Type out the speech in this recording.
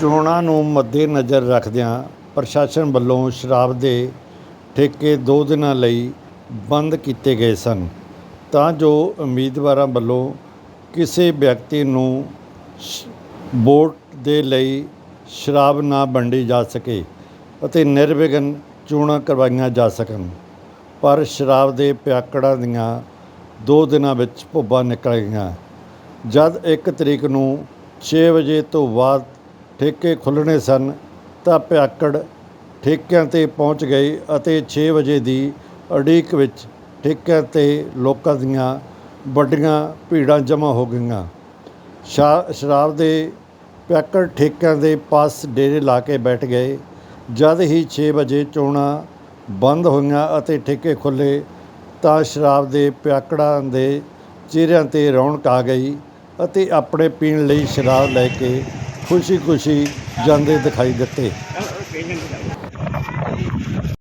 ਚੋਣਾਂ ਨੂੰ ਮੱਦੇਨਜ਼ਰ ਰੱਖਦਿਆਂ ਪ੍ਰਸ਼ਾਸਨ ਵੱਲੋਂ ਸ਼ਰਾਬ ਦੇ ਠੇਕੇ ਦੋ ਦਿਨਾਂ ਲਈ ਬੰਦ ਕੀਤੇ ਗਏ ਸਨ। ਤਾਂ ਜੋ ਉਮੀਦਵਾਰਾਂ ਵੱਲੋਂ ਕਿਸੇ ਵਿਅਕਤੀ ਨੂੰ ਸ਼- ਵੋਟ ਦੇ ਲਈ ਸ਼ਰਾਬ ਨਾ ਵੰਡੀ ਜਾ ਸਕੇ ਅਤੇ ਨਿਰਵਿਘਨ ਚੋਣਾਂ ਕਰਵਾਈਆਂ ਜਾ ਸਕਣ। ਪਰ ਸ਼ਰਾਬ ਦੇ ਪਿਆਕੜਾਂ ਦੀਆਂ ਦੋ ਦਿਨਾਂ ਵਿੱਚ ਭੁੱਬਾਂ ਨਿਕਲ ਗਈਆਂ। ਜਦ 1 ਤਰੀਕ ਨੂੰ 6 ਵਜੇ ਤੋਂ ਬਾਅਦ ਠੇਕੇ ਖੁੱਲ੍ਹਣੇ ਸਨ ਤਾਂ ਪਿਆਕੜ ਠੇਕਿਆਂ ਤੇ ਪਹੁੰਚ ਗਏ ਅਤੇ 6 ਵਜੇ ਦੀ ਉਡੀਕ ਵਿੱਚ ਠੇਕਿਆਂ ਤੇ ਲੋਕਾਂ ਦੀਆਂ ਵੱਡੀਆਂ ਭੀੜਾਂ ਜਮ੍ਹਾਂ ਹੋ ਗਈਆਂ। ਸ਼ਾ- ਸ਼ਰਾਬ ਦੇ ਪਿਆਕੜ ਠੇਕਿਆਂ ਦੇ ਪਾਸ ਡੇਰੇ ਲਾ ਕੇ ਬੈਠ ਗਏ। ਜਦ ਹੀ 6 ਵਜੇ ਚੋਣਾਂ ਬੰਦ ਹੋਈਆਂ ਅਤੇ ਠੇਕੇ ਖੁੱਲ੍ਹੇ ਤਾਂ ਸ਼ਰਾਬ ਦੇ ਪਿਆਕੜਾਂ ਦੇ ਚਿਹਰਿਆਂ ਤੇ ਰੌਣਕ ਆ ਗਈ ਅਤੇ ਆਪਣੇ ਪੀਣ ਲਈ ਸ਼ਰਾਬ ਲੈ ਕੇ ਖੁਸ਼ੀ-ਖੁਸ਼ੀ ਜਾਂਦੇ ਦਿਖਾਈ ਦਿੱਤੇ।